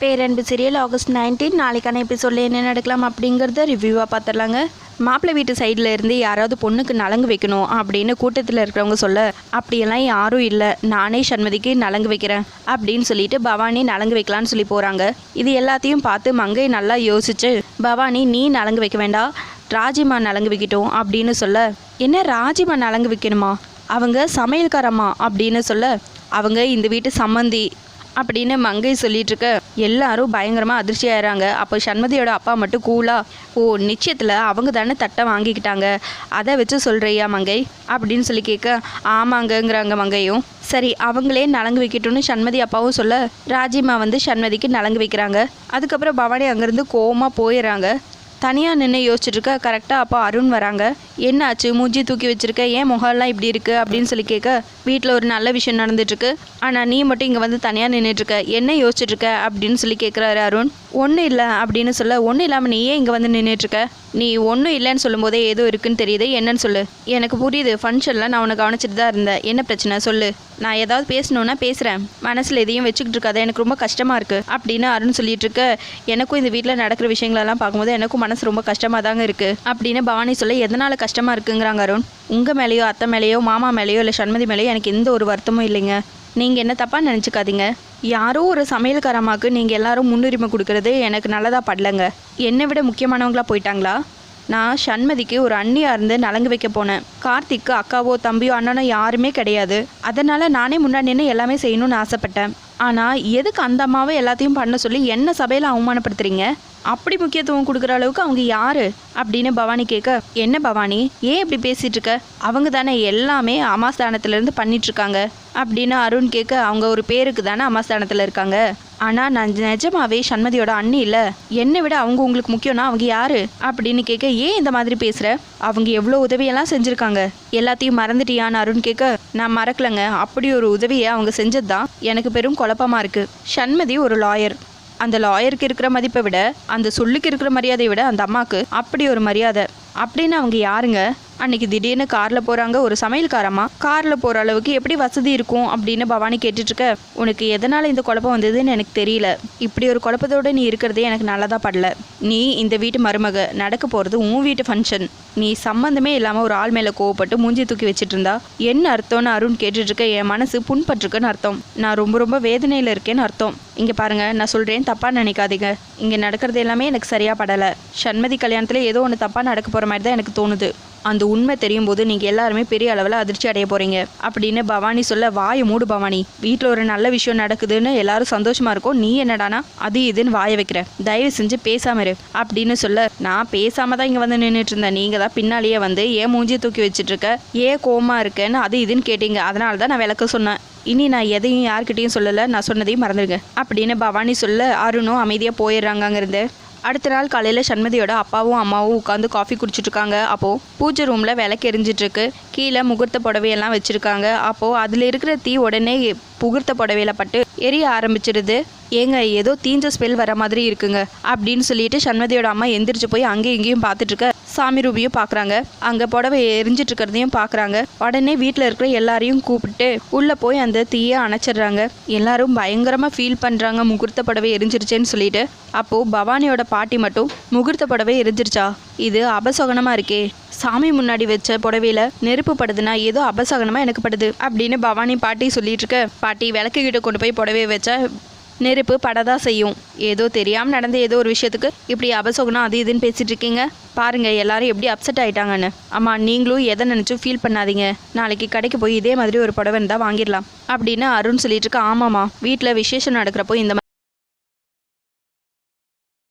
பேரன்பு serial August nineteen நாளைக்கான எபிசோடில் என்ன நடக்கலாம் அப்படிங்கிறத ரிவ்யூவாக பார்த்துடலாங்க மாப்பிள்ளை வீட்டு சைடில் இருந்து யாராவது பொண்ணுக்கு நலங்கு வைக்கணும் அப்படின்னு கூட்டத்தில் இருக்கிறவங்க சொல்ல அப்படியெல்லாம் யாரும் இல்லை. நானே சண்மதிக்கு நலங்கு வைக்கிறேன். அப்படின்னு சொல்லிட்டு பவானி நலங்கு வைக்கலான்னு சொல்லி போகிறாங்க இது எல்லாத்தையும் பார்த்து மங்கை நல்லா யோசிச்சு பவானி நீ நலங்கு வைக்க வேண்டாம். ராஜிமா நலங்கு வைக்கட்டும் அப்படின்னு சொல்ல என்ன ராஜிமா நலங்கு வைக்கணுமா? அவங்க சமையல்காரம்மா அப்படின்னு சொல்ல அவங்க இந்த வீட்டு சம்மந்தி அப்படின்னு மங்கை சொல்லிட்டு இருக்க எல்லாரும் பயங்கரமாக அதிர்ச்சி ஆயிடுறாங்க அப்போ சண்மதியோட அப்பா மட்டும் கூலா ஓ நிச்சயத்தில் அவங்க தானே தட்டை வாங்கிக்கிட்டாங்க. அதை வச்சு சொல்கிறியா மங்கை? அப்படின்னு சொல்லி கேட்க ஆமாங்கங்கிறாங்க மங்கையும். சரி அவங்களே நலங்கு வைக்கட்டும்னு சண்மதி அப்பாவும் சொல்ல ராஜிமா வந்து சண்மதிக்கு நலங்கு வைக்கிறாங்க. அதுக்கப்புறம் பவானி அங்கேருந்து கோவமாக போயிடுறாங்க. தனியாக நின்று யோசிச்சுட்டு இருக்க கரெக்டாக அப்போ அருண் வராங்க. என்ன ஆச்சு மூஞ்சி தூக்கி வச்சுருக்க? ஏன் முகம்லாம் இப்படி இருக்கு? அப்படின்னு சொல்லி கேட்க வீட்டில் ஒரு நல்ல விஷயம் நடந்துட்டுருக்கு. ஆனால் நீ மட்டும் இங்கே வந்து தனியாக நின்றுட்டு இருக்க என்ன யோசிச்சுட்டு இருக்க அப்படின்னு சொல்லி கேட்குறாரு அருண். ஒன்றும் இல்லை அப்படின்னு சொல்ல ஒன்றும் இல்லாமல் நீ ஏன் இங்கே வந்து நின்றுட்டுருக்க நீ ஒன்றும் இல்லைன்னு சொல்லும்போதே ஏதோ இருக்குன்னு தெரியுது. என்னன்னு சொல்லு. எனக்கு புரியுது. ஃபங்க்ஷனில் நான் உன்னை கவனிச்சிட்டு தான் இருந்தேன். என்ன பிரச்சனை? சொல்லு. நான் ஏதாவது பேசணுன்னா பேசுகிறேன் மனசில் எதையும் வச்சுக்கிட்டு இருக்காது எனக்கு ரொம்ப கஷ்டமாக இருக்குது அப்படின்னு அருண் சொல்லிட்டு இருக்க எனக்கும் இந்த வீட்டில் நடக்கிற விஷயங்களெல்லாம் பார்க்கும்போது எனக்கும் மனசு ரொம்ப கஷ்டமாக தாங்க இருக்குது அப்படின்னு பவானி சொல்ல எதனால் கஷ்டமாக இருக்குங்கிறாங்க அருண். உங்கள் மேலேயோ அத்தை மேலேயோ மாமா மேலேயோ இல்லை சண்மதி மேலேயோ எனக்கு எந்த ஒரு வருத்தமும் இல்லைங்க. நீங்கள் என்ன தப்பாக நினச்சிக்காதீங்க. யாரோ ஒரு சமையல்காரமாக்கு நீங்கள் எல்லாரும் முன்னுரிமை கொடுக்கறது எனக்கு நல்லதாக படலங்க. என்னை விட முக்கியமானவங்களா போயிட்டாங்களா? நான் சண்மதிக்கு ஒரு அண்ணியாக இருந்து நலங்கு வைக்க போனேன். கார்த்திக்கு அக்காவோ தம்பியோ அண்ணனோ யாருமே கிடையாது. அதனால் நானே முன்னாடி நின்று எல்லாமே செய்யணும்னு ஆசைப்பட்டேன். ஆனால் எதுக்கு அந்த அம்மாவை எல்லாத்தையும் பண்ண சொல்லி என்ன சபையில் அவமானப்படுத்துறீங்க? அப்படி முக்கியத்துவம் கொடுக்குற அளவுக்கு அவங்க யாரு? அப்படின்னு பவானி கேட்க என்ன பவானி? ஏன் இப்படி பேசிட்டு இருக்க? அவங்க தானே எல்லாமே அமாஸ்தானத்துலேருந்து பண்ணிட்டு இருக்காங்க. அப்படின்னு அருண் கேட்க அவங்க ஒரு பேருக்கு தானே அமாஸ்தானத்தில் இருக்காங்க? ஆனால் நான் நிஜமாவே சண்மதியோட அண்ணி இல்லை. என்னை விட அவங்க உங்களுக்கு முக்கியம்னா அவங்க யாரு? அப்படின்னு கேட்க ஏன் இந்த மாதிரி பேசுகிற அவங்க எவ்வளோ உதவியெல்லாம் செஞ்சுருக்காங்க. எல்லாத்தையும் மறந்துட்டியான்னு அருண் கேட்க நான் மறக்கலைங்க. அப்படி ஒரு உதவியை அவங்க செஞ்சது தான் எனக்கு பெரும் குழப்பமாக இருக்குது சண்மதி ஒரு லாயர் அந்த லாயருக்கு இருக்கிற மதிப்பை விட அந்த சொல்லுக்கு இருக்கிற மரியாதையை விட அந்த அம்மாவுக்கு அப்படி ஒரு மரியாதை. அப்படின்னு அவங்க யாருங்க? அன்னைக்கு திடீர்னு காரில் போகிறாங்க ஒரு சமையல்காரம்மா காரில் போகிற அளவுக்கு எப்படி வசதி இருக்கும் அப்படின்னு பவானி கேட்டுட்ருக்க உனக்கு எதனால் இந்த குழப்பம் வந்ததுன்னு எனக்கு தெரியல. இப்படி ஒரு குழப்பத்தோடு நீ இருக்கிறதே எனக்கு நல்லதாக படல. நீ இந்த வீட்டு மருமக நடக்க போகிறது உன் வீட்டு ஃபங்க்ஷன் நீ சம்மந்தமே இல்லாமல் ஒரு ஆள் மேலே கோவப்பட்டு மூஞ்சி தூக்கி வச்சுட்டு இருந்தா என்ன அர்த்தம்னு அருண் கேட்டுட்டு இருக்க என் மனசு புண்பட்டிருக்குன்னு அர்த்தம். நான் ரொம்ப ரொம்ப வேதனையில் இருக்கேன்னு அர்த்தம். இங்கே பாருங்க நான் சொல்கிறேன் தப்பாக நினைக்காதீங்க. இங்கே நடக்கிறது எல்லாமே எனக்கு சரியாக படலை. சண்மதி கல்யாணத்தில் ஏதோ ஒன்று தப்பாக நடக்க போகிற மாதிரி தான் எனக்கு தோணுது. அந்த உண்மை தெரியும் போது நீங்கள் எல்லாருமே பெரிய அளவில் அதிர்ச்சி அடைய போகிறீங்க அப்படின்னு பவானி சொல்ல வாயை மூடு பவானி. வீட்டில் ஒரு நல்ல விஷயம் நடக்குதுன்னு எல்லாரும் சந்தோஷமா இருக்கும். நீ என்னடானா? அது இதுன்னு வாய வைக்கிற. தயவு செஞ்சு பேசாம இரு. அப்படின்னு சொல்ல நான் பேசாம தான் இங்கே வந்து நின்றுட்டு இருந்தேன். நீங்கள் தான் பின்னாலேயே வந்து ஏன் மூஞ்சி தூக்கி வச்சுட்டு இருக்க? ஏன் கோமா இருக்கேன்னு அது இதுன்னு கேட்டீங்க. அதனால தான் நான் விளக்க சொன்னேன். இனி நான் எதையும் யார்கிட்டையும் சொல்லலை. நான் சொன்னதையும் மறந்துடுங்க. அப்படின்னு பவானி சொல்ல அருணும் அமைதியாக போயிடுறாங்க அங்கேருந்து அடுத்த நாள் காலையில் சண்மதியோட அப்பாவும் அம்மாவும் உட்காந்து காஃபி குடிச்சிட்ருக்காங்க. அப்போது பூஜை ரூமில் விளக்கு எரிஞ்சிட்ருக்கு. கீழே முகூர்த்த புடவையெல்லாம் வச்சுருக்காங்க. அப்போது அதில் இருக்கிற தீ உடனே புகுர்த்த புடவையில பட்டு எரிய ஆரம்பிச்சிடுது ஏங்க ஏதோ தீஞ்ச ஸ்மெல் வர மாதிரி இருக்குங்க. அப்படின்னு சொல்லிட்டு சண்மதியோட அம்மா எந்திரிச்சு போய் அங்கேயும் இங்கேயும் பார்த்துட்ருக்க சாமி ரூபியும் பார்க்குறாங்க அங்கே புடவை எரிஞ்சிட்டு இருக்கிறதையும் பார்க்குறாங்க உடனே வீட்டில் இருக்கிற எல்லாரையும் கூப்பிட்டு உள்ளே போய் அந்த தீயை அணைச்சிடுறாங்க. எல்லாரும் பயங்கரமாக ஃபீல் பண்ணுறாங்க முகூர்த்த புடவை எரிஞ்சிருச்சேன்னு சொல்லிட்டு. அப்போது பவானியோட பாட்டி மட்டும் முகூர்த்த புடவை எரிஞ்சிருச்சா? இது அபசகனமாக இருக்கே. சாமி முன்னாடி வச்ச புடவையில நெருப்பு படுதுன்னா ஏதோ அபசகனமாக எனக்கு படுது. அப்படின்னு பவானி பாட்டி சொல்லிட்டு இருக்க. பாட்டி விளக்கு கிட்ட கொண்டு போய் புடவைய வச்சா நெருப்பு படதா செய்யும். ஏதோ தெரியாமல் நடந்த ஏதோ ஒரு விஷயத்துக்கு இப்படி அபசோகனா அது இதுன்னு பேசிட்டு இருக்கீங்க? பாருங்க எல்லாரும் எப்படி அப்செட் ஆயிட்டாங்கன்னு. அம்மா நீங்களும் எதை நினச்சும் ஃபீல் பண்ணாதீங்க. நாளைக்கு கடைக்கு போய் இதே மாதிரி ஒரு புடவை இருந்தால் வாங்கிடலாம். அப்படின்னு அருண் சொல்லிட்டு இருக்க ஆமாம்மா வீட்டில் விசேஷம் நடக்கிறப்போ இந்த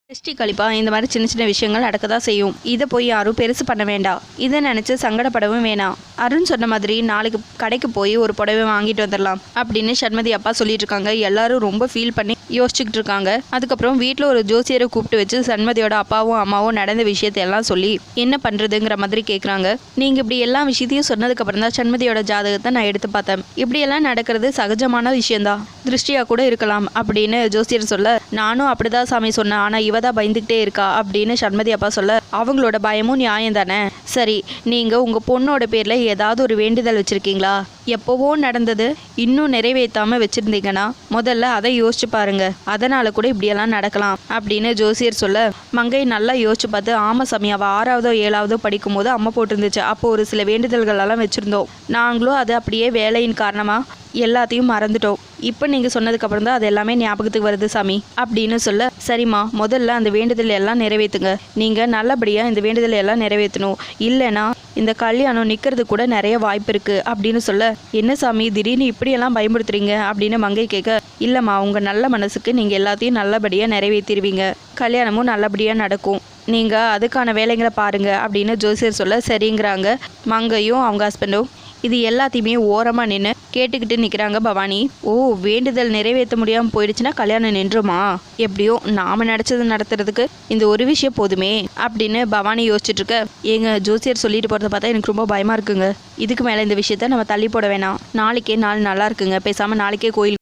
திருஷ்டி கழிப்பா? இந்த மாதிரி சின்ன சின்ன விஷயங்கள் நடக்க தான் செய்யும். இதை போய் யாரும் பெருசு பண்ண வேண்டாம் இதை நினச்சி சங்கடப்படவும் வேணாம் அருண் சொன்ன மாதிரி நாளைக்கு கடைக்கு போய் ஒரு புடவை வாங்கிட்டு வந்துடலாம் அப்படின்னு ஷண்மதி அப்பா சொல்லிட்டு இருக்காங்க. எல்லாரும் ரொம்ப ஃபீல் பண்ணி யோசிச்சுக்கிட்டு இருக்காங்க அதுக்கப்புறம் வீட்டில் ஒரு ஜோசியரை கூப்பிட்டு வச்சு சண்மதியோட அப்பாவும் அம்மாவும் நடந்த விஷயத்தை எல்லாம் சொல்லி என்ன பண்ணுறதுங்கிற மாதிரி கேட்குறாங்க நீங்கள் இப்படி எல்லா விஷயத்தையும் சொன்னதுக்கப்புறம் தான் சண்மதியோட ஜாதகத்தை நான் எடுத்து பார்த்தேன். இப்படியெல்லாம் நடக்கிறது சகஜமான விஷயந்தான் திருஷ்டியாக கூட இருக்கலாம் அப்படின்னு ஜோசியர் சொல்ல நானும் அப்படிதான் சாமி சொன்னேன். ஆனால் இவ தான் பயந்துக்கிட்டே இருக்கா அப்படின்னு சண்மதி அப்பா சொல்ல அவங்களோட பயமும் நியாயம் தானே சரி நீங்கள் உங்கள் பொண்ணோட பேரில் ஏதாவது ஒரு வேண்டுதல் வச்சுருக்கீங்களா? எப்போவோ நடந்தது இன்னும் நிறைவேற்றாமல் வச்சுருந்தீங்கன்னா முதல்ல அதை யோசிச்சு பாருங்க. அதனால் கூட இப்படியெல்லாம் நடக்கலாம் அப்படின்னு ஜோசியர் சொல்ல மங்கை நல்லா யோசிச்சு பார்த்து ஆமாம் சாமி அவள் ஆறாவதோ ஏழாவதோ படிக்கும் போது அம்மா போட்டிருந்துச்சு. அப்போ ஒரு சில வேண்டுதல்களெல்லாம் வச்சுருந்தோம். நாங்களும் அது அப்படியே வேலையின் காரணமாக எல்லாத்தையும் மறந்துட்டோம். இப்போ நீங்கள் சொன்னதுக்கப்புறம் தான் அது எல்லாமே ஞாபகத்துக்கு வருது சாமி அப்படின்னு சொல்ல சரிம்மா முதல்ல அந்த வேண்டுதல் எல்லாம் நிறைவேற்றுங்க நீங்கள் நல்லபடியாக இந்த வேண்டுதல் எல்லாம் நிறைவேற்றணும். இல்லைன்னா இந்த கல்யாணம் நிற்கிறது கூட நிறைய வாய்ப்பு இருக்குது அப்படின்னு சொல்ல என்ன சாமி திடீர்னு இப்படியெல்லாம் பயன்படுத்துறீங்க அப்படின்னு மங்கை கேட்க இல்லைம்மா உங்கள் நல்ல மனசுக்கு நீங்கள் எல்லாத்தையும் நல்லபடியாக நிறைவேற்றிடுவீங்க கல்யாணமும் நல்லபடியாக நடக்கும். நீங்கள் அதுக்கான வேலைங்களை பாருங்க அப்படின்னு ஜோசியர் சொல்ல சரிங்கிறாங்க. மங்கையும் அவங்க ஹஸ்பண்டும் இது எல்லாத்தையுமே ஓரமாக நின்று கேட்டுக்கிட்டு நிற்கிறாங்க பவானி. ஓ வேண்டுதல் நிறைவேற்ற முடியாமல் போயிடுச்சுன்னா கல்யாணம் நின்றுமா? எப்படியோ நாம் நினச்சது நடத்துறதுக்கு இந்த ஒரு விஷயம் போதுமே அப்படின்னு பவானி யோசிச்சுட்டு இருக்க. எங்க ஜோசியர் சொல்லிட்டு போகிறத பார்த்தா எனக்கு ரொம்ப பயமாக இருக்குங்க. இதுக்கு மேலே இந்த விஷயத்த நம்ம தள்ளி போட வேணாம். நாளைக்கே நாள் நல்லா இருக்குங்க. பேசாமல் நாளைக்கே கோயில்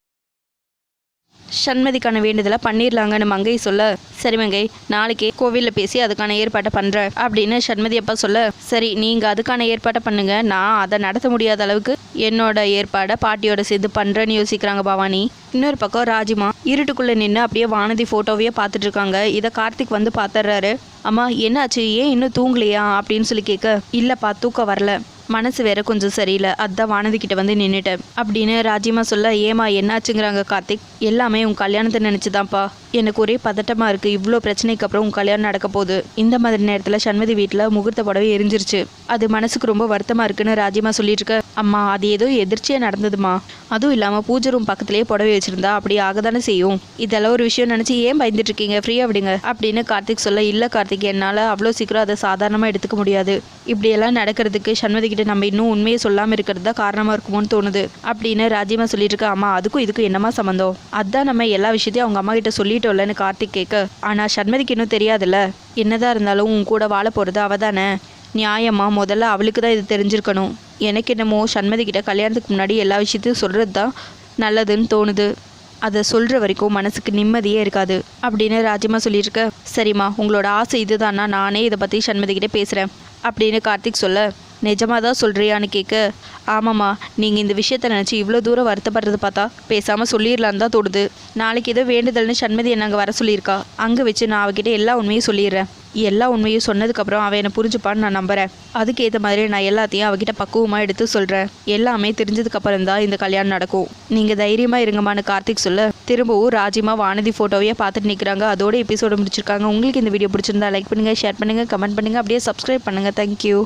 சண்மதிக்கான வேண்டுதலை பண்ணிடலாங்கன்னு மங்கை சொல்ல. சரி மங்கை நாளைக்கே கோவிலில் பேசி அதுக்கான ஏற்பாட்டை பண்ணுறேன் அப்படின்னு சண்மதி அப்பா சொல்ல. சரி நீங்கள் அதுக்கான ஏற்பாட்டை பண்ணுங்க. நான் அதை நடத்த முடியாத அளவுக்கு என்னோட ஏற்பாடை பாட்டியோட சேர்ந்து பண்ணுறேன்னு யோசிக்கிறாங்க பவானி. இன்னொரு பக்கம் ராஜிமா இருட்டுக்குள்ளே நின்று அப்படியே வானதி ஃபோட்டோவையே பார்த்துட்டு இருக்காங்க. இதை கார்த்திக் வந்து பார்த்துட்றாரு அம்மா என்னாச்சு? ஏன் இன்னும் தூங்கலையா? அப்படின்னு சொல்லி கேட்க. இல்லைப்பா தூக்கம் வரல. மனசு வேற கொஞ்சம் சரியில்லை அதான் வானதிக்கிட்ட வந்து நின்றுட்டேன் அப்படின்னு ராஜிமா சொல்ல ஏமா என்னாச்சுங்கிறாங்க கார்த்திக்? எல்லாமே உன் கல்யாணத்தை நினச்சிதான்ப்பா. எனக்கு ஒரே பதட்டமாக இருக்குது இவ்வளோ பிரச்சனைக்கு அப்புறம் உன் கல்யாணம் நடக்க போகுது. இந்த மாதிரி நேரத்தில் சண்மதி வீட்டில் முகூர்த்த புடவை எரிஞ்சிருச்சு. அது மனசுக்கு ரொம்ப வருத்தமாக இருக்குன்னு ராஜிமா சொல்லிட்டு இருக்க அம்மா அது ஏதோ எதிர்ச்சியாக நடந்ததுமா? அதுவும் இல்லாமல் பூஜை ரூம் பக்கத்துலேயே புடவை வச்சிருந்தா அப்படி ஆக தானே செய்யும். இதெல்லாம் ஒரு விஷயம் நினச்சி ஏன் பயந்துட்டு இருக்கீங்க? ஃப்ரீயாக விடுங்க. அப்படின்னு கார்த்திக் சொல்ல இல்லை கார்த்திக் என்னால் அவ்வளோ சீக்கிரம் அதை சாதாரணமாக எடுத்துக்க முடியாது. இப்படியெல்லாம் நடக்கிறதுக்கு சண்மதி கிட்ட நம்ம இன்னும் உண்மையை சொல்லாமல் இருக்கிறது தான் காரணமாக இருக்குமோன்னு தோணுது. அப்படின்னு ராஜ்யமா சொல்லிட்டு இருக்க அம்மா அதுக்கும் இதுக்கும் என்னமா சம்மந்தம் அதான் நம்ம எல்லா விஷயத்தையும் அவங்க அம்மா கிட்ட சொல்லிட்டோம்லன்னு கார்த்திக் கேட்க ஆனால் சண்மதிக்கு இன்னும் தெரியாதுல்ல? என்னதான் இருந்தாலும் உன் கூட வாழ போகிறது அவ தானே நியாயமா முதல்ல அவளுக்கு தான் இது தெரிஞ்சிருக்கணும். எனக்கு என்னமோ சண்மதிக்கிட்ட கல்யாணத்துக்கு முன்னாடி எல்லா விஷயத்தையும் சொல்கிறது தான் நல்லதுன்னு தோணுது. அதை சொல்கிற வரைக்கும் மனசுக்கு நிம்மதியே இருக்காது அப்படின்னு ராஜிமா சொல்லியிருக்க. சரிம்மா உங்களோட ஆசை இதுதானா? நானே இதை பற்றி சண்மதிக்கிட்ட பேசுகிறேன் அப்படின்னு கார்த்திக் சொல்ல. நிஜமாக தான் சொல்கிறியான்னு கேட்க ஆமாம்மா நீங்கள் இந்த விஷயத்த நினச்சி இவ்வளோ தூரம் வருத்தப்படுறது பார்த்தா பேசாமல் சொல்லிடலான்னு தான் தோணுது. நாளைக்கு ஏதோ வேண்டுதல்னு சண்மதி என்ன அங்கே வர சொல்லியிருக்கா. அங்கே வச்சு நான் அவகிட்ட எல்லா உண்மையும் சொல்லிடுறேன். எல்லா உண்மையும் சொன்னதுக்கப்புறம் அவன் என்னை புரிஞ்சுப்பான்னு நான் நம்புகிறேன் அதுக்கேற்ற மாதிரி நான் எல்லாத்தையும் அவகிட்ட பக்குவமாக எடுத்து சொல்கிறேன் எல்லாமே தெரிஞ்சதுக்கப்புறம் தான் இந்த கல்யாணம் நடக்கும். நீங்கள் தைரியமாக இருங்கம்மான்னு கார்த்திக் சொல்ல திரும்பவும் ராஜிமா வானதி ஃபோட்டோவையே பார்த்துட்டு நிற்கிறாங்க அதோட எபிசோடு முடிச்சிருக்காங்க. உங்களுக்கு இந்த வீடியோ பிடிச்சிருந்தா லைக் பண்ணுங்கள் ஷேர் பண்ணுங்கள் கமெண்ட் பண்ணுங்கள் அப்படியே சப்ஸ்கிரைப் பண்ணுங்கள் தேங்க்யூ